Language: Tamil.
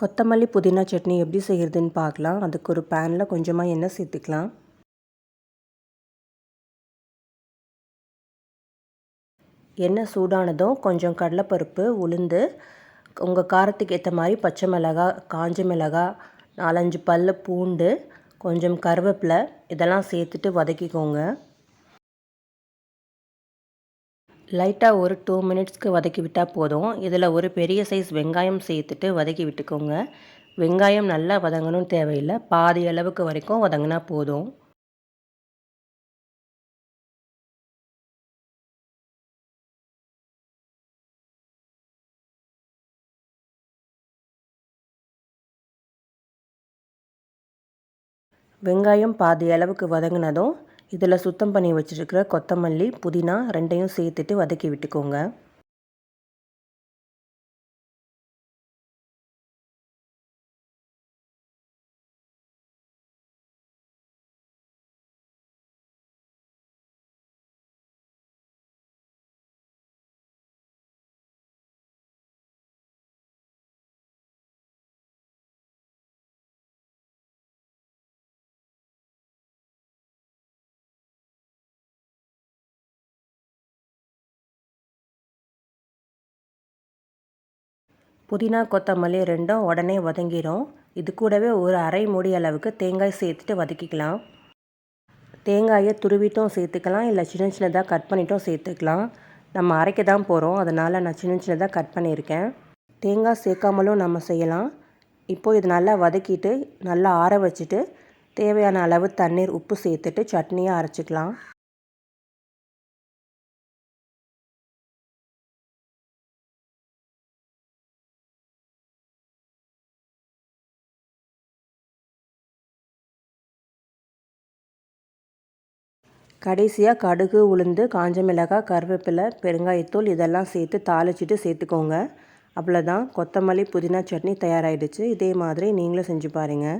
கொத்தமல்லி புதினா சட்னி எப்படி செய்கிறதுன்னு பார்க்கலாம். அதுக்கு ஒரு பேனில் கொஞ்சமாக எண்ணெய் சேர்த்துக்கலாம். எண்ணெய் சூடானதும் கொஞ்சம் கடலைப்பருப்பு உளுந்து உங்கள் காரத்துக்கு ஏற்ற மாதிரி பச்சை மிளகா காஞ்ச மிளகா நாலஞ்சு பல் பூண்டு கொஞ்சம் கருவேப்பிலை இதெல்லாம் சேர்த்துட்டு வதக்கிக்கோங்க. லைட்டாக ஒரு டூ மினிட்ஸ்க்கு வதக்கி விட்டால் போதும். இதில் ஒரு பெரிய சைஸ் வெங்காயம் சேர்த்துட்டு வதக்கி விட்டுக்கோங்க. வெங்காயம் நல்லா வதங்கணும்னு தேவையில்லை. பாதி அளவுக்கு வரைக்கும் வதங்கினா போதும். வெங்காயம் பாதி அளவுக்கு வதங்கினதும் இதில் சுத்தம் பண்ணி வச்சுருக்கிற கொத்தமல்லி புதினா ரெண்டையும் சேர்த்துட்டு வதக்கி விட்டுக்கோங்க. புதினா கொத்தமல்லி ரெண்டும் உடனே வதங்கிடும் இது கூடவே ஒரு அரை மூடி அளவுக்கு தேங்காய் சேர்த்துட்டு வதக்கிக்கலாம். தேங்காயை துருவிட்டும் சேர்த்துக்கலாம். இல்லை சின்ன சின்னதாக கட் பண்ணிட்டும் சேர்த்துக்கலாம். நம்ம அரைக்க தான் போகிறோம் அதனால் நான் சின்ன சின்னதாக கட் பண்ணியிருக்கேன். தேங்காய் சேர்க்காமலும் நம்ம செய்யலாம். இப்போது இது நல்லா வதக்கிட்டு நல்லா ஆற வச்சுட்டு தேவையான அளவு தண்ணீர் உப்பு சேர்த்துட்டு சட்னியாக அரைச்சிக்கலாம். கடைசியாக கடுகு உளுந்து காஞ்ச மிளகாய் கருவேப்பிலை பெருங்காயத்தூள் இதெல்லாம் சேர்த்து தாளிச்சிட்டு சேர்த்துக்கோங்க. அவ்வளோதான் கொத்தமல்லி புதினா சட்னி தயாராகிடுச்சு இதே மாதிரி நீங்களும் செஞ்சு பாருங்கள்